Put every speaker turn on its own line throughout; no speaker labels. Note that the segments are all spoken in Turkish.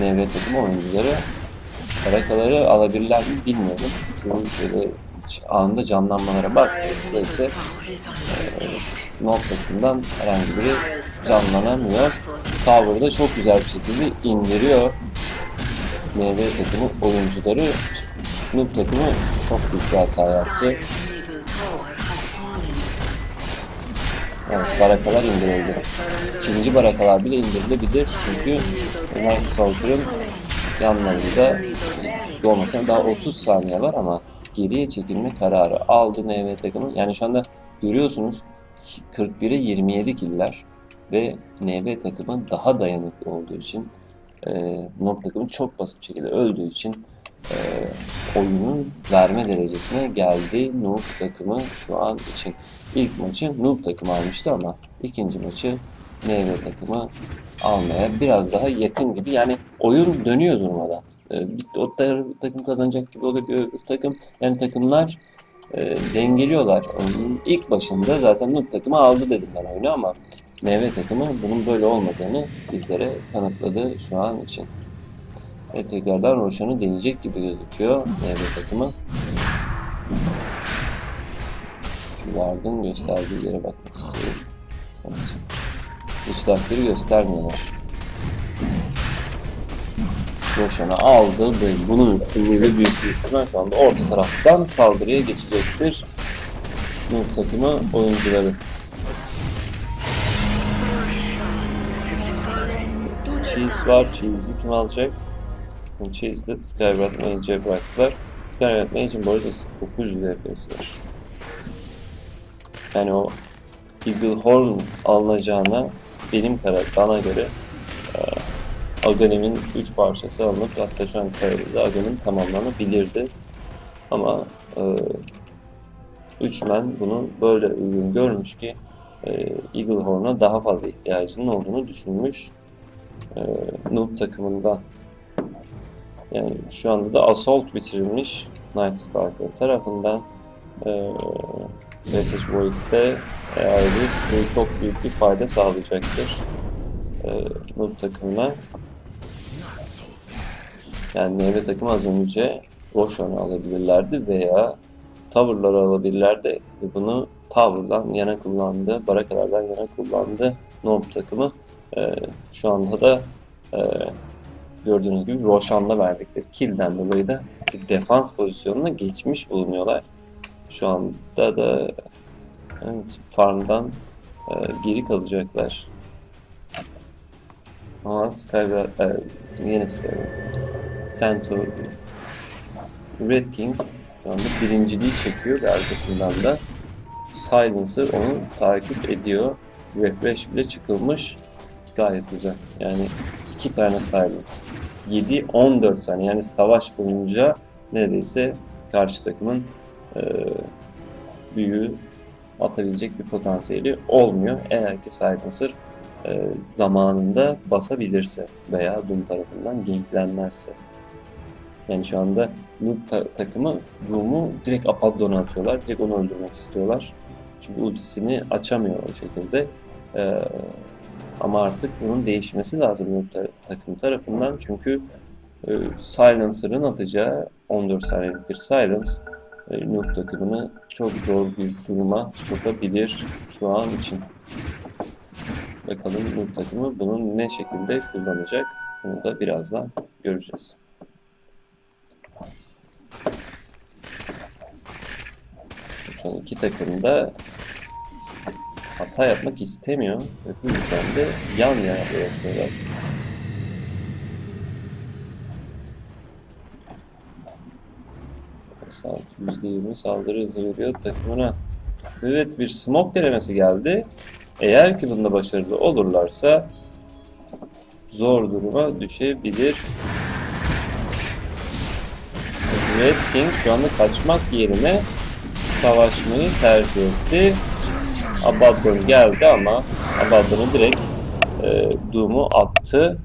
NV takım oyuncuları barakaları alabilirler mi bilmiyorum. Şu şöyle anında canlanmalara baktığımızda ise e, takımdan herhangi biri canlanamıyor. Tower'ı da çok güzel bir şekilde indiriyor. NV takımı oyuncuları Noob takımı çok büyük bir hata yaptı. Evet, barakalar indirildi. İkinci barakalar bile indirilebilir çünkü Night Stalker'ın yanlarında doğmasına daha 30 saniye var ama geriye çekilme kararı aldı NV takımı. Yani şu anda görüyorsunuz 41'e 27 killer ve NV takımı daha dayanıklı olduğu için e, Nob takımı çok basit bir şekilde öldüğü için e, oyunun verme derecesine geldi Noob takımı şu an için. İlk maçı Noob takımı almıştı ama ikinci maçı NV takımı almaya biraz daha yakın gibi. Yani oyun dönüyor durmadan. E, bir, o takım kazanacak gibi oluyor öbür takım. Yani takımlar e, dengeliyorlar. Oyunun ilk başında zaten Noob takımı aldı dedim ben oyunu ama NV takımı bunun böyle olmadığını bizlere kanıtladı şu an için. Ve tekrardan Roşan'ı deneyecek gibi gözüküyor NV takımı. Şu Ward'ın gösterdiği yere bakmak istiyorum. Evet. Müstakleri göstermiyorlar. Roşan'ı aldı ve bunun üstünlüğü büyük bir ihtimal şu anda orta taraftan saldırıya geçecektir. Noob takımı oyuncuları. Cheese var. Cheese'i kim alacak? Cheese'i de Skyward Mage'e bıraktılar. Skyward Mage'in bu arada 900 VP'si var. Yani o Eagle Horn alınacağına benim karar, bana göre e, Aghanim'in 3 parçası alınıp hatta şu an kararıyla Aghanim tamamlanabilirdi. Ama e, Üçmen bunu böyle uygun görmüş ki e, Eagle Horn'a daha fazla ihtiyacının olduğunu düşünmüş e, Noob takımından. Yani şu anda da Assault bitirilmiş Night Stalker tarafından. E, Passage Void'de Iris bu çok büyük bir fayda sağlayacaktır. E, Noob takımına. Yani NV takımı az önce Roshan'ı alabilirlerdi veya Tower'ları alabilirlerdi ve bunu Tower'dan yana kullandı, Barakalardan yana kullandı Noob takımı. Ee, şu anda da e, gördüğünüz gibi Roshan'la verdikleri kill'den dolayı da defans pozisyonuna geçmiş bulunuyorlar. Şu anda da evet, farmdan e, geri kalacaklar. Ama Skyward, e, yine Skyward. Centaur, Red King şu anda birinciliği çekiyor ve arkasından da Silencer onu takip ediyor. Refresh bile çıkılmış. Gayet güzel. Yani iki tane Silence. 7-14 saniye yani savaş boyunca neredeyse karşı takımın e, büyüğü atabilecek bir potansiyeli olmuyor. Eğer ki Silencer e, zamanında basabilirse veya Doom tarafından ganklenmezse. Yani şu anda Noob ta- takımı Doom'u direkt Apollon'a atıyorlar. Direkt onu öldürmek istiyorlar. Çünkü ultisini açamıyor o şekilde. Ee, ama artık bunun değişmesi lazım takım tarafından. Çünkü e, Silencer'ın atacağı 14 saniyelik bir Silence e, Noob takımını çok zor bir duruma sokabilir şu an için. Bakalım Noob takımı bunu ne şekilde kullanacak? Bunu da birazdan göreceğiz. Şu an iki takım da hata yapmak istemiyor ve bu yüzden de yan yana yaşıyorlar. Salt %20 saldırı hızı veriyor takımına. Evet bir smoke denemesi geldi. Eğer ki bunda başarılı olurlarsa zor duruma düşebilir. Red King şu anda kaçmak yerine savaşmayı tercih etti. Abaddon geldi ama Abaddon'u direkt e, Doom'u attı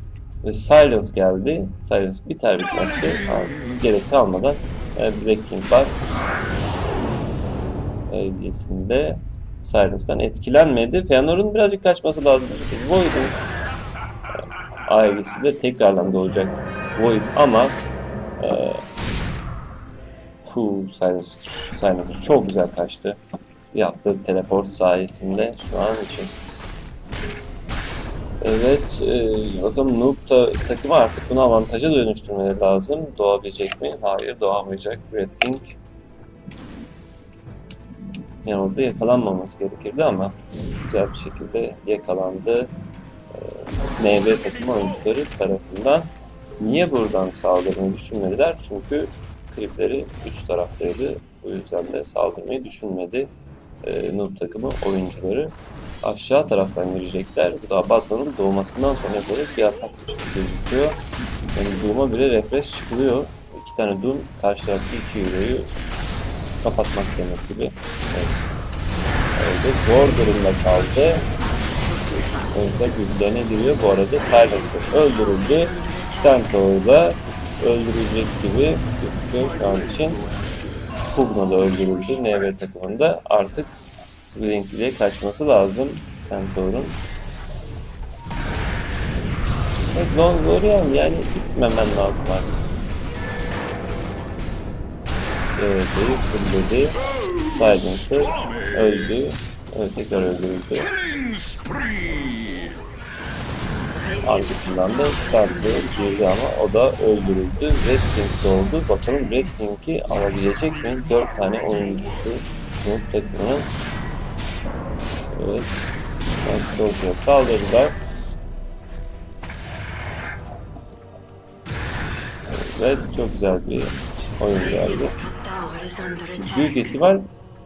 ve Silence geldi. Silence biter bitmez de gerek kalmadan e, Black King var. Silence'dan etkilenmedi. Feanor'un birazcık kaçması lazım. Çünkü Void'un ailesi de tekrardan doğacak Void ama e, Hu, Silencer, Silencer çok güzel kaçtı. Yaptığı teleport sayesinde şu an için. Evet, e, bakalım Noob da, takımı artık bunu avantaja dönüştürmeleri lazım. Doğabilecek mi? Hayır, doğamayacak. Red King. Yani orada yakalanmaması gerekirdi ama güzel bir şekilde yakalandı. E, takım oyuncuları tarafından. Niye buradan saldırmayı düşünmediler? Çünkü klipleri üç taraftaydı. Bu yüzden de saldırmayı düşünmedi. E, Noob takımı oyuncuları aşağı taraftan girecekler. Bu da Abaddon'un doğmasından sonra böyle bir atakmış gibi gözüküyor. Yani Doom'a bile refresh çıkılıyor. İki tane Doom karşı tarafta iki Euro'yu kapatmak demek gibi. Evet. Öyle zor durumda kaldı. Oyuncular birbirlerine giriyor. Bu arada Silencer öldürüldü. Centaur'u da öldürecek gibi gözüküyor şu an için. Pugna da öldürüldü. NV takımında artık Linkli'ye kaçması lazım Centaur'un. Evet, Longorian yani bitmemen lazım artık. Evet, fırladı. Silencer öldü. Evet, tekrar öldürüldü. Arkasından da Centaur girdi ama o da öldürüldü. Red King oldu. Bakalım Red King'i alabilecek mi? 4 tane oyuncusu bu takımının. Evet. Stalker'a saldırdılar. Evet, çok güzel bir oyun geldi. Büyük ihtimal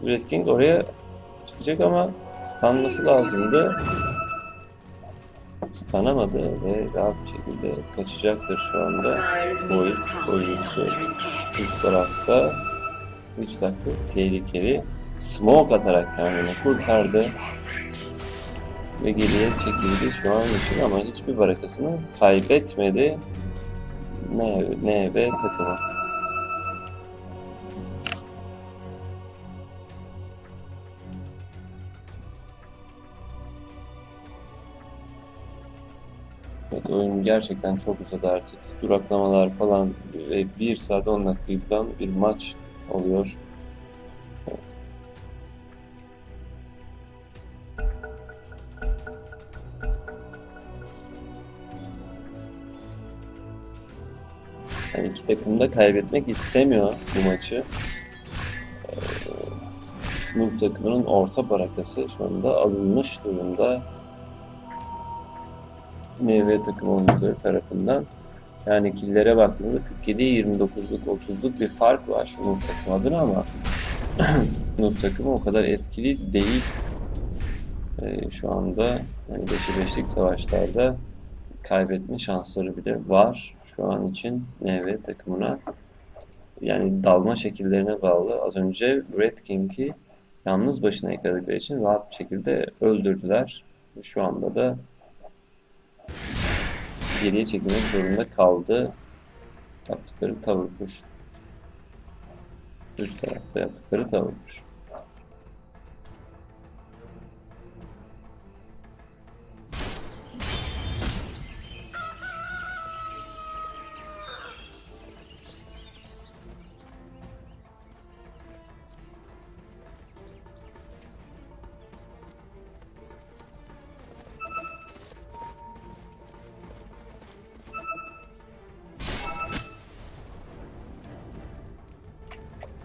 Red King oraya çıkacak ama stunması lazımdı. Stunamadı ve rahat bir şekilde kaçacaktır şu anda. Void oyuncusu üst tarafta. Üç takdir tehlikeli. Smoke atarak kendini kurtardı. Ve geriye çekildi şu an için ama hiçbir barakasını kaybetmedi. NB, NB takımı. Evet, oyun gerçekten çok uzadı artık. Duraklamalar falan ve 1 saat 10 dakikayı bulan bir maç oluyor. Yani iki takım da kaybetmek istemiyor bu maçı. Ee, Noob takımının orta barakası şu anda alınmış durumda. NV takım oyuncuları tarafından. Yani killere baktığımda 47-29'luk 30'luk bir fark var şu Noob takım adına ama Noob takımı o kadar etkili değil. Ee, şu anda yani 5'e 5'lik savaşlarda kaybetme şansları bile var şu an için NV takımına. Yani dalma şekillerine bağlı. Az önce Red King'i yalnız başına yakaladıkları için rahat bir şekilde öldürdüler. Şu anda da geriye çekilmek zorunda kaldı. Yaptıkları tavır kuş. Üst tarafta yaptıkları tavır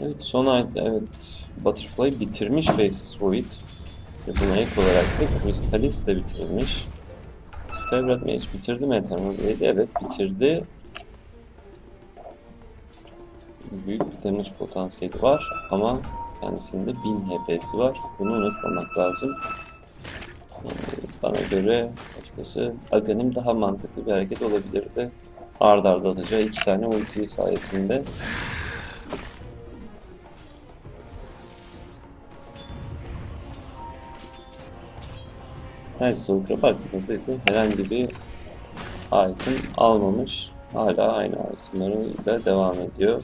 Evet son ayda evet Butterfly bitirmiş Faces Void. Ve buna ek olarak da Crystallis de bitirmiş. Skyblood Mage bitirdi mi Eternal Blade'i? Evet bitirdi. Büyük bir damage potansiyeli var ama kendisinde 1000 HP'si var. Bunu unutmamak lazım. Yani bana göre açıkçası Aghanim daha mantıklı bir hareket olabilirdi. Ard arda atacağı iki tane ulti sayesinde Nice Soul'lara baktığımızda ise herhangi bir item almamış. Hala aynı itemları da devam ediyor.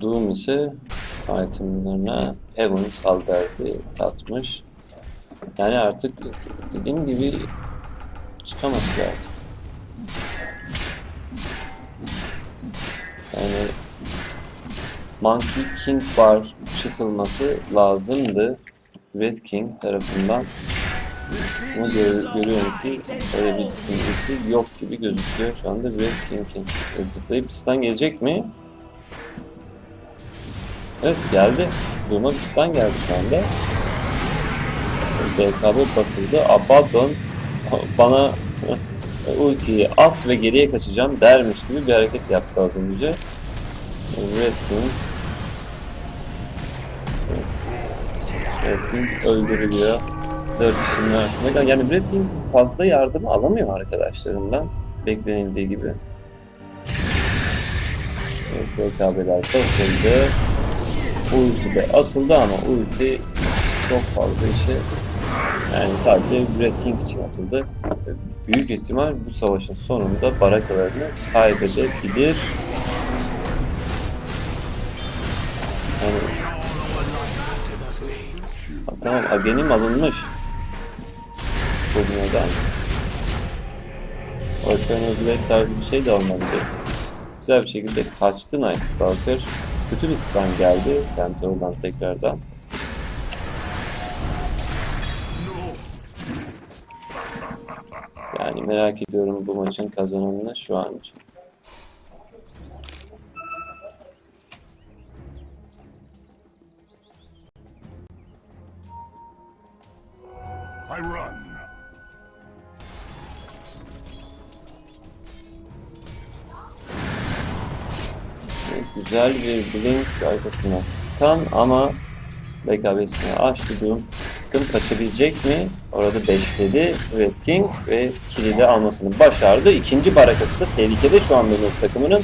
Doom ise itemlarına Heaven's Albert'i katmış. Yani artık dediğim gibi çıkamaz ki artık. Yani Monkey King Bar çıkılması lazımdı Red King tarafından. Ama gör- görüyorum ki öyle bir düşüncesi yok gibi gözüküyor şu anda Red King'in. Zıplayıp pistten gelecek mi? Evet geldi. Durma pistten geldi şu anda. BKB basıldı. Abaddon bana ultiyi at ve geriye kaçacağım dermiş gibi bir hareket yaptı az önce. Red King. Red King öldürülüyor. Dört kişinin arasında. Yani Red King fazla yardım alamıyor arkadaşlarından. Beklenildiği gibi. Evet, BKB'ler basıldı. Ulti de atıldı ama ulti çok fazla işe yani sadece Red King için atıldı. Büyük ihtimal bu savaşın sonunda barakalarını kaybedebilir. Tamam, Agenim alınmış. Bugünden. Eternal Blade tarzı bir şey de olmalıdır. Güzel bir şekilde kaçtı Night Stalker. Kötü bir stun geldi Centaur'dan tekrardan. Yani merak ediyorum bu maçın kazananını şu an için.
I run.
Güzel bir blink arkasına stun ama BKB'sini açtı Doom. Bakın kaçabilecek mi? Orada beşledi Red King ve kili de almasını başardı. İkinci barakası da tehlikede şu anda Noob takımının.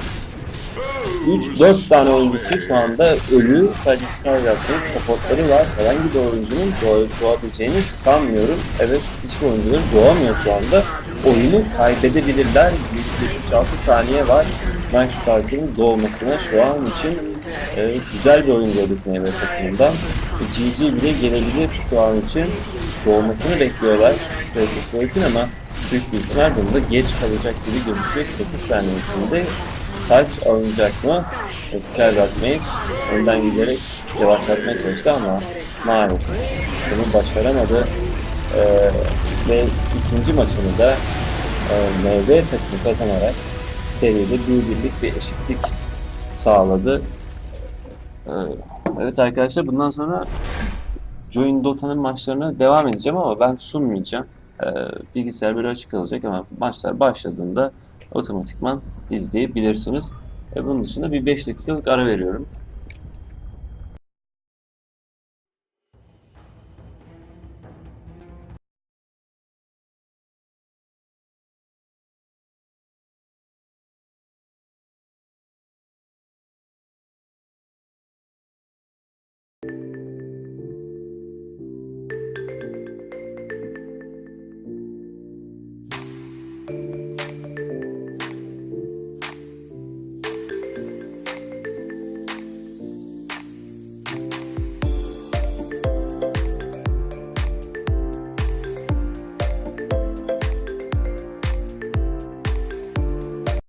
3-4 tane oyuncusu şu anda ölü. Sadece Skyward'ın supportları var. Herhangi bir oyuncunun doğa- doğabileceğini sanmıyorum. Evet hiçbir oyuncuları doğamıyor şu anda. Oyunu kaybedebilirler. 76 saniye var. Night Stalker'ın doğmasına şu an için e, güzel bir oyun gördük Meyve takımından. GG bile gelebilir şu an için. Doğmasını bekliyorlar Precious Wait'in ama büyük bir ihtimal bunda geç kalacak gibi gözüküyor. 8 saniye içinde taç alınacak mı? E, Skyward Mage önden giderek yavaşlatmaya çalıştı ama maalesef bunu başaramadı. E, ve ikinci maçını da e, MV takımı kazanarak seride bir birlik bir eşitlik sağladı. E, evet arkadaşlar bundan sonra Join Dota'nın maçlarına devam edeceğim ama ben sunmayacağım. E, bilgisayar böyle açık kalacak ama maçlar başladığında otomatikman izleyebilirsiniz. E, bunun dışında bir 5 dakikalık ara veriyorum.